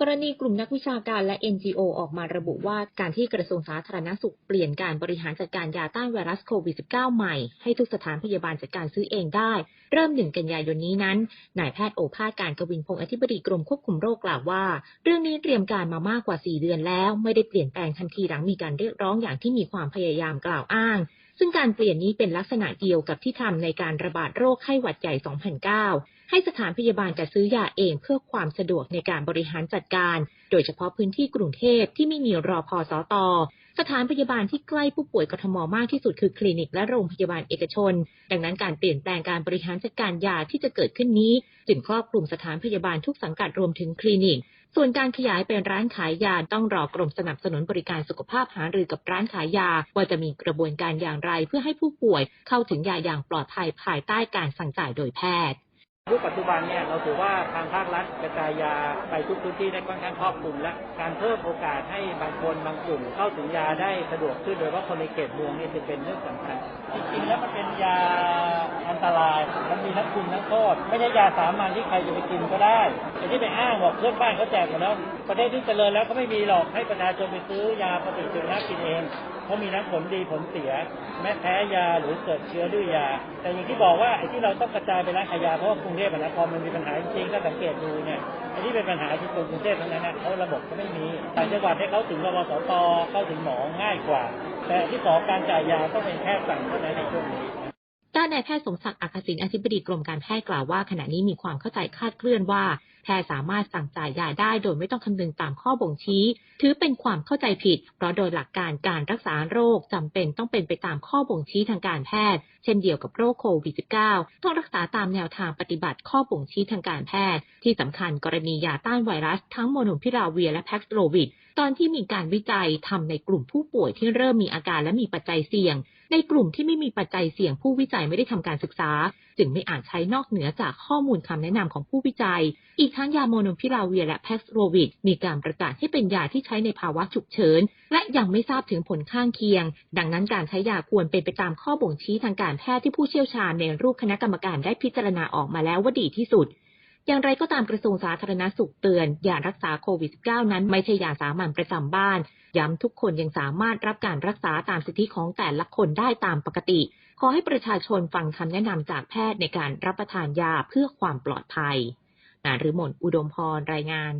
กรณีกลุ่มนักวิชาการและ NGO ออกมาระบุว่าการที่กระทรวงสาธารณสุขเปลี่ยนการบริหารจัดการยาต้านไวรัสโควิด -19 ใหม่ ให้ทุกสถานพยาบาลจัดการซื้อเองได้ เริ่มหนึ่งกันยายนนี้นั้น นายแพทย์โอภาสการกวินพงศ์อธิบดีกรมควบคุมโรคกล่าวว่า เรื่องนี้เตรียมการมามากกว่า 4 เดือนแล้ว ไม่ได้เปลี่ยนแปลงทันทีหลังมีการเรียกร้องอย่างที่มีความพยายามกล่าวอ้าง ซึ่งการเปลี่ยนนี้เป็นลักษณะเดียวกับที่ทำในการระบาดโรคไข้หวัดใหญ่ 2009 ให้สถานพยาบาลจัดซื้อยาเองเพื่อความสะดวกในการบริหารจัดการ โดยเฉพาะพื้นที่กรุงเทพที่ไม่มีรอพอสอตอสถานพยาบาลที่ใกล้ผู้ป่วยกทมมากที่สุดคือคลินิกและโรงพยาบาลเอกชน ดังนั้นการเปลี่ยนแปลงการบริหารจัดการยาที่จะเกิดขึ้นนี้ จึงครอบคลุมสถานพยาบาลทุกสังกัดรวมถึงคลินิก ส่วนการขยายเป็นร้านขายยาต้องรอกรมสนับสนุนบริการสุขภาพหารือกับร้านขายยา ว่าจะมีกระบวนการอย่างไรเพื่อให้ผู้ป่วยเข้าถึงยาอย่างปลอดภัยภายใต้การสั่งจ่ายโดยแพทย์ผู้ป จจุบันเนี่ยเราถือว่าทางภาครัฐกระจายยาไปทุกพื้นที่ได้ค่อนข้างครอบคลุมและการเพิ่มโอกาสให้บางคนบางกลุ่ม เข้าถึงยาได้สะดวกขึ้นโดยเฉพาะคนในเขตเมืองนี่จะเป็นเรื่องสำคัญจริงๆแล้วมันเป็นยาอันตรายมันมีทั้งคุณทั้งโทษไม่ใช่ยาสามัญที่ใครจะไปกินก็ได้แต่ที่ไปอ้างบอกเพื่อนบ้านเขาแจกหมดแล้วประเทศที่เจริญแล้วก็ไม่มีหรอกให้ประชาชนไปซื้อยาปฏิชีวนะกินเองเพราะมีทั้งผลดีผลเสีย แม้แพ้ยาหรือเกิดเชื้อด้วยยา แต่อย่างที่บอกว่าไอ้ที่เราต้องกระจายไปร้านขายยาเพราะว่ากรุงเทพมหานพอมันมีปัญหาจริงๆถ้าสังเกตดูเนี่ยไอ้ที่เป็นปัญหาที่กรุงเทพทั้งนั้นนะเขาระบบก็ไม่มีต่างจังหวัดให้เขาถึงรพสตเข้าถึงหมอง่ายกว่า แต่ที่สองการจ่ายยาต้องเป็นแพทย์สั่งเท่านั้นในช่วงนี้ด้านนายแพทย์สมศักดิ์อักษิณอธิบดีกรมการแพทย์กล่าวว่าขณะนี้มีความเข้าใจคลาดเคลื่อนว่า ทย์สามารถสั่งจ่ายยาได้โดยไม่ต้องคำนึงตามข้อบ่งชี้ ถือเป็นความเข้าใจผิด เพราะโดยหลักการการรักษาโรคจำเป็นต้องเป็นไปตามข้อบ่งชี้ทางการแพทย์ เช่นเดียวกับโรคโควิด -19 ต้องรักษาตามแนวทางปฏิบัติข้อบ่งชี้ทางการแพทย์ ที่สำคัญกรณียาต้านไวรัส ทั้งโมโนพิราเวียและแพ็กโลวิดตอนที่มีการวิจัยทำในกลุ่มผู้ป่วยที่เริ่มมีอาการและมีปัจจัยเสี่ยง ในกลุ่มที่ไม่มีปัจจัยเสี่ยงผู้วิจัยไม่ได้ทำการศึกษา จึงไม่อาจใช้นอกเหนือจากข้อมูลคำแนะนำของผู้วิจัย อีกทั้งยาโมโนพิราเวียและแพ็กโลวิดมีการประกาศให้เป็นยาที่ใช้ในภาวะฉุกเฉิน และยังไม่ทราบถึงผลข้างเคียง ดังนั้นการใช้ยาควรเป็นไปตามข้อบ่งชี้ทางการแพทย์ที่ผู้เชี่ยวชาญในรูปคณะกรรมการได้พิจารณาออกมาแล้วว่าดีที่สุดอย่างไรก็ตามกระทรวงสาธารณสุขเตือนยารักษาโควิด -19 นั้นไม่ใช่ยาสามัญประจำบ้าน ย้ำทุกคนยังสามารถรับการรักษาตามสิทธิของแต่ละคนได้ตามปกติ ขอให้ประชาชนฟังคำแนะนำจากแพทย์ในการรับประทานยาเพื่อความปลอดภัย นาฤมลอุดมพร รายงาน